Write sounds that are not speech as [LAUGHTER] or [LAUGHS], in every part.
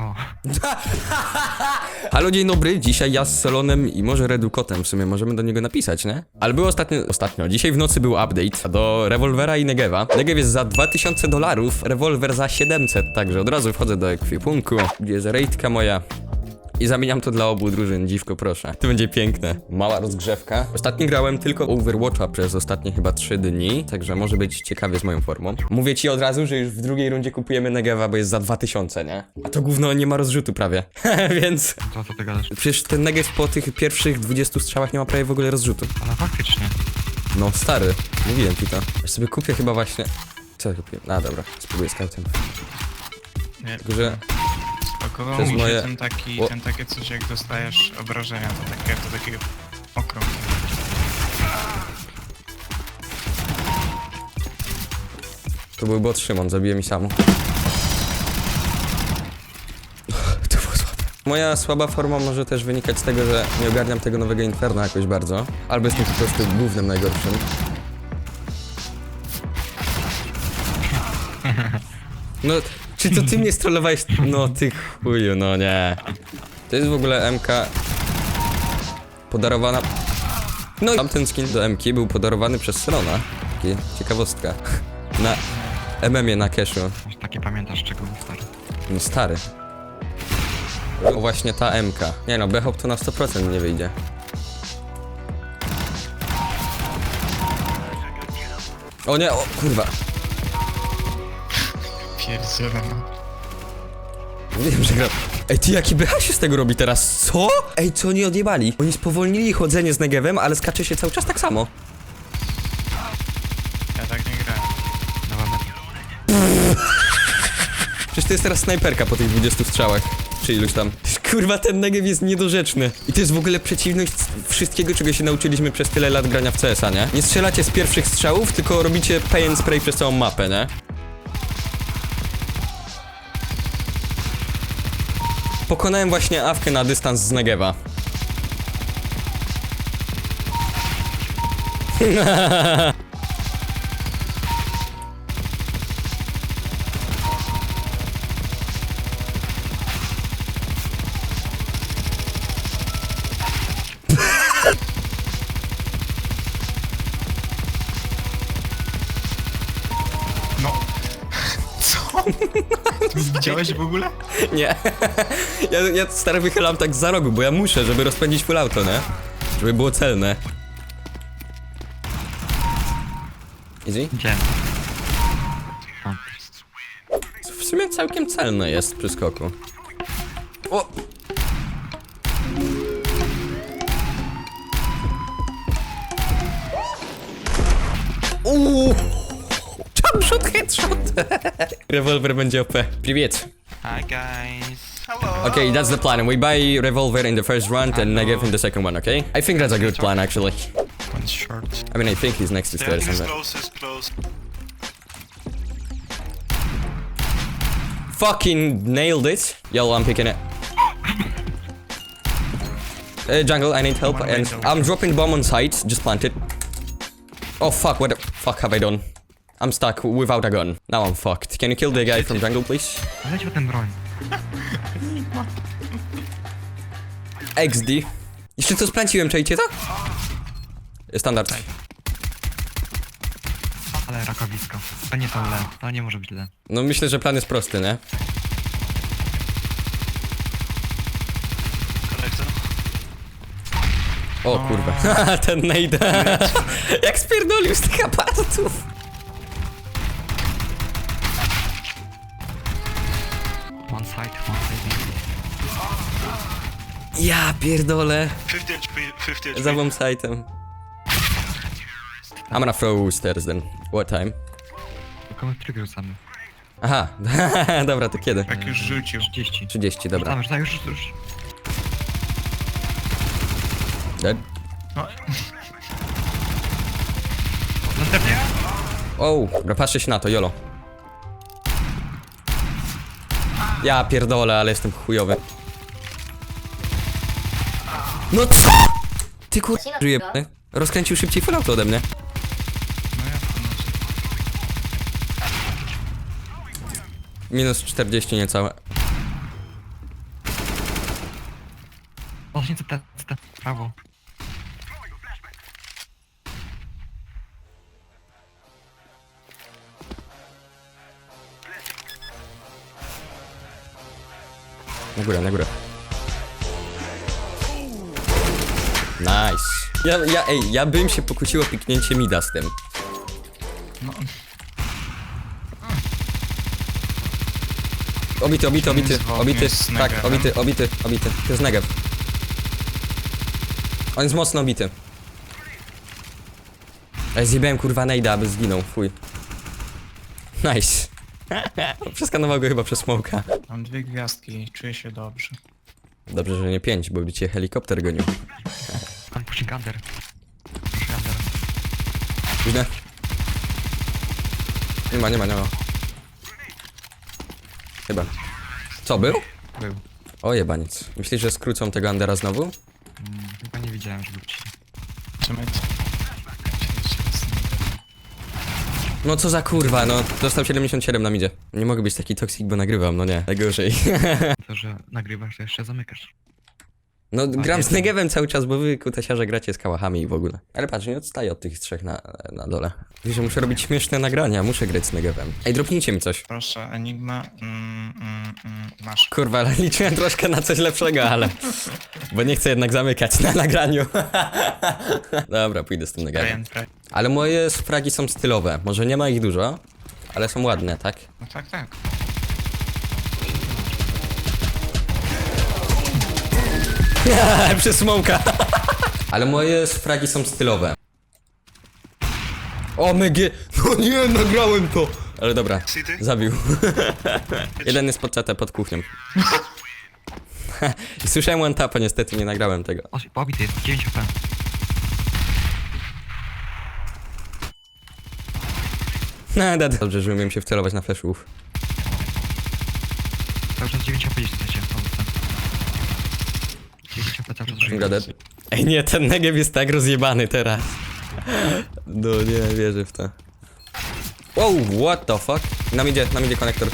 O, Halo, dzień dobry, dzisiaj ja z Salonem i może Redukotem, w sumie możemy do niego napisać, nie? Ale był ostatnio, ostatnio, dzisiaj w nocy był update do rewolwera i Negewa. Negev jest za 2000 dolarów, rewolwer za 700, także od razu wchodzę do ekwipunku, gdzie jest rejtka moja. I zamieniam to dla obu drużyn, dziwko proszę. To będzie piękne. Mała rozgrzewka. Ostatnio grałem tylko Overwatcha przez ostatnie chyba 3 dni, także może być ciekawie z moją formą. Mówię ci od razu, że już w drugiej rundzie kupujemy Negeva, bo jest za 2000, nie? A to gówno nie ma rozrzutu prawie. [LAUGHS] Więc to co ty gadasz? Przecież ten Negev po tych pierwszych 20 strzałach nie ma prawie w ogóle rozrzutu. Ale faktycznie. No stary, mówiłem ci to. Ja sobie kupię chyba właśnie... Co ja kupię? A dobra, spróbuję scoutem. Nie, Tylko, że... spakował przez mi moje- się ten taki, O. ten takie coś jak dostajesz obrażenia, to takie, to takiego okrąg. To był bot Szymon, zabije mi samo. [LAUGHS] To było słabe. Moja słaba forma może też wynikać z tego, że nie ogarniam tego nowego Inferna jakoś bardzo. Albo jestem po prostu głównym najgorszym. No, czy to ty mnie strollowałeś? No ty chuju, no nie. To jest w ogóle MK podarowana... No, tamten skin do MK był podarowany przez Strona. Taki ciekawostka. Na MM-ie na cashu. Takie pamiętasz szczegóły stary. No stary. O właśnie ta MK. Nie no, Behop to na 100% nie wyjdzie. O nie, o kurwa. Pierdziele, no. Wiem, że gra... Ej, ty jaki BH się z tego robi teraz? Co? Ej, co oni odjebali? Oni spowolnili chodzenie z Negevem, ale skacze się cały czas tak samo. Ja tak nie grałem. Nowa meta. [LAUGHS] Przecież to jest teraz snajperka po tych 20 strzałach. Czy iluś tam. Kurwa, ten Negev jest niedorzeczny. I to jest w ogóle przeciwność wszystkiego, czego się nauczyliśmy przez tyle lat grania w CS-a, nie? Nie strzelacie z pierwszych strzałów, tylko robicie pay and spray przez całą mapę, nie? Pokonałem właśnie awkę na dystans z Negeva. [LAUGHS] [LAUGHS] widziałeś w ogóle? Nie. ja, ja stary wychylam tak za rogu, bo ja muszę, żeby rozpędzić full auto, nie? Żeby było celne. Easy? Gdzie? O, W sumie całkiem celne jest przy skoku. O! Uuu! Jump shot, [LAUGHS] headshot! Rewolwer będzie OP. Привет. Hi guys. Okay, that's the plan. We buy revolver in the first round and Negev in the second one, okay? I think that's a good plan, actually. One's short. I mean, I think he's next to stairs. He's somewhere. close, he's close. Fucking nailed it. Yo, I'm picking it. Uh, jungle, I need help, One and window. I'm dropping bomb on site. Just plant it. Oh fuck! What the fuck have I done? I'm stuck without a gun. Now I'm fucked. Can you kill the guy from jungle, please? O ten broń. XD. Jeszcze to splanciłem, czajcie to? Standard. Ale rakowisko. To nie są le. To nie może być le. No myślę, że plan jest prosty, nie? O kurwa, [LAUGHS] ten nade. [LAUGHS] Jak spierdolił z tych aparatów. One side, one side. Ja pierdolę. 50 HP, 50 HP. Za bombsite'em. I'm gonna throw stairs then. What time? Tylko my tryg rzucamy. Aha, [LAUGHS] dobra, to kiedy? Jak już rzucił. 30. 30, dobra. Rzucamy, rzucamy, już, już, już. Dead? No, Następnie. O, dobra, patrzcie się na to, jolo. Ja pierdolę, ale jestem chujowy. No co? Ty kur... Rozkręcił szybciej falloutu ode mnie. No Minus 40 niecałe. Właśnie to ta, ta prawo. Górę, na górę. Nice. Ja, ja, ej, ja bym się pokłócił o piknięcie mida z tym. Obity, obity, obity, Zwolnił obity, z tak, obity, obity, obity. To jest Negev. On jest mocno obity. Ej, zjebałem kurwa nejda, aby zginął, fuj. Nice. Przeskanował go chyba przez smoka. mam dwie gwiazdki, czuję się dobrze. Dobrze, że nie pięć, bo by cię helikopter gonił. Pan pushing under. Pushing under. Późne. Nie ma, nie ma, nie ma. Chyba. Co, był? Był. O jebaniec. Myślisz, że skrócą tego Andera znowu? Mm, chyba nie widziałem, żeby ci... Trzymaj No co za kurwa, no. Dostał 77 na midzie. Nie mogę być taki toksik, bo nagrywam, no nie. Najgorzej. [LAUGHS] To, że nagrywasz, to jeszcze zamykasz. No gram z. Negevem cały czas, bo wy kutasiarze gracie z kałachami i w ogóle. Ale patrz, nie odstaję od tych trzech na, na dole. Wiesz, że muszę robić śmieszne nagrania, muszę grać z Negevem. Ej, dropnijcie mi coś. Proszę, Enigma, mm, mm, mm, masz. Kurwa, ale liczyłem troszkę na coś lepszego, ale... Bo nie chcę jednak zamykać na nagraniu. [LAUGHS] Dobra, pójdę z tym Negevem. Brian, Brian. Ale moje fragi są stylowe. Może nie ma ich dużo, ale są ładne, tak? No tak, tak. [LAUGHS] Przez smoka. Ale moje fragi są stylowe. O, mygie! No nie, nagrałem to! Ale dobra, zabił. [LAUGHS] Jeden jest pod czatę, pod kuchnią. I [LAUGHS] Słyszałem one tapa, niestety nie nagrałem tego. O, pobity jest, 9 HP. No. Dobrze, że umiem się wcelować na flashów. Ej nie, ten Negev jest tak rozjebany teraz. No nie wierzę w to. Wow, what the fuck? Nam idzie, nam idzie konektor.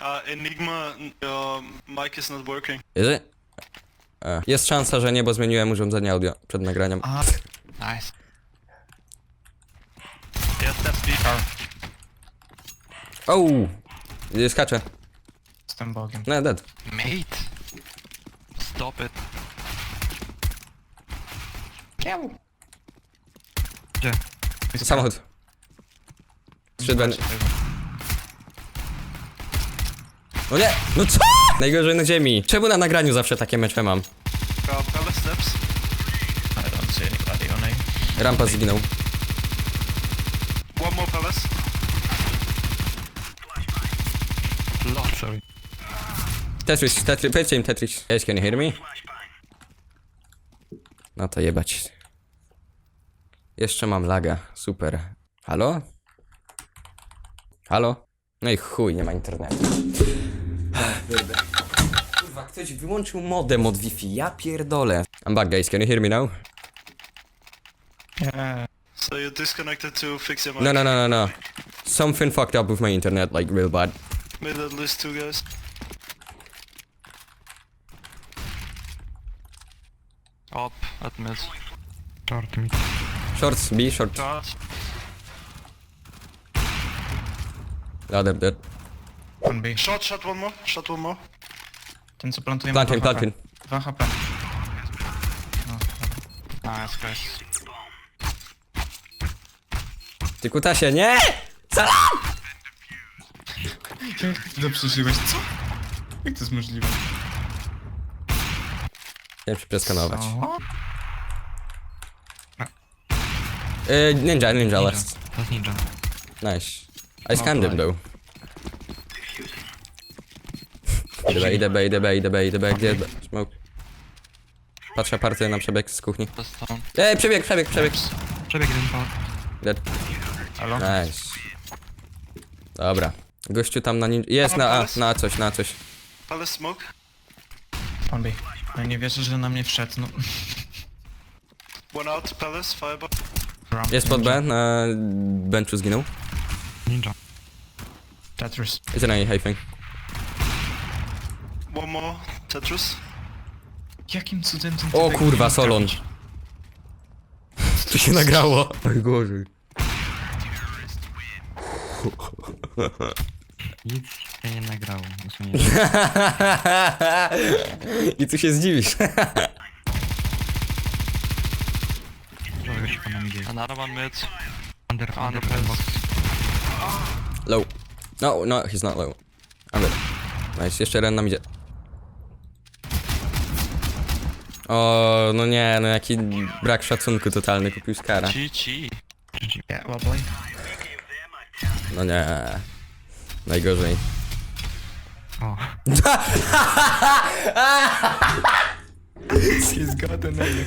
Uh, Enigma, your mic is not working. Is it? A. Jest szansa, że nie, bo zmieniłem urządzenie audio przed nagraniem. Nice. Yes, that's B. O! Skacze. jestem Bogiem. No, dead. Mate. Stop it. Gdzie? Samochód. Szedł będę. No nie! No co? Najgorzej na ziemi. Czemu na nagraniu zawsze takie mecze mam? Uh, Palace steps. I don't see anybody on A. Rampa zginął. One more Palace. Sorry. Tetris, Tetris, powiedzcie im Tetris. Yes, can you hear me? No to jebać. Jeszcze mam laga, super. Halo? Halo? No i chuj, nie ma internetu. Kurwa, ktoś wyłączył modem od Wi-Fi, ja pierdolę. I'm back guys, can you hear me now? Yeah. So you disconnected to fix your mic. No, no, no, no, no. Something fucked up with my internet, like real bad. Made at least two guys. Up, at mid. Short mid. Shorts, B, short. Charge. Other dead. On B. Shot, shot one more. Shot one more. Ten co plantuje Planting, ma 2 planting. HP. 2 HP. Nice, guys. Ty kutasie, nie! Jak to przeżyłeś? Co? Jak to jest możliwe? Chciałem się przeskanować. Co? Y, ninja, ninja last. To jest ninja. Nice. I scanned him though. Idę B, idę B, idę B, idę B, idę B, gdzie jest B? Smoke. Patrzę partię na przebieg z kuchni. To jest to. Ej, przebieg, przebieg, przebieg. Przebieg jeden po... Dead. Halo? Nice. Dobra. Gościu tam na nin... Jest na A, na coś, na coś. Palace smoke. On B. No i nie wierzę, że na mnie wszedł, no. One out. Palace. Fireball. Jest pod B, na benchu zginął. Ninja. Tetris. Is it any hyping? One more. Tetris. Jakim cudem ten O typek kurwa, Solon. trafić? [LAUGHS] To się nagrało. [LAUGHS] Najgorzej. [LAUGHS] Nic się nie nagrało. Usunięcie. [LAUGHS] I tu się zdziwisz. Się? Another one mid. Under, under, Under box. Low. No, no, he's not low. Under. Nice, jeszcze jeden nam idzie. O, no nie, no jaki brak szacunku totalny kupił Skara. GG. Yeah, well played. No nie. Najgorzej. O, [LAUGHS] [LAUGHS] He's got the name.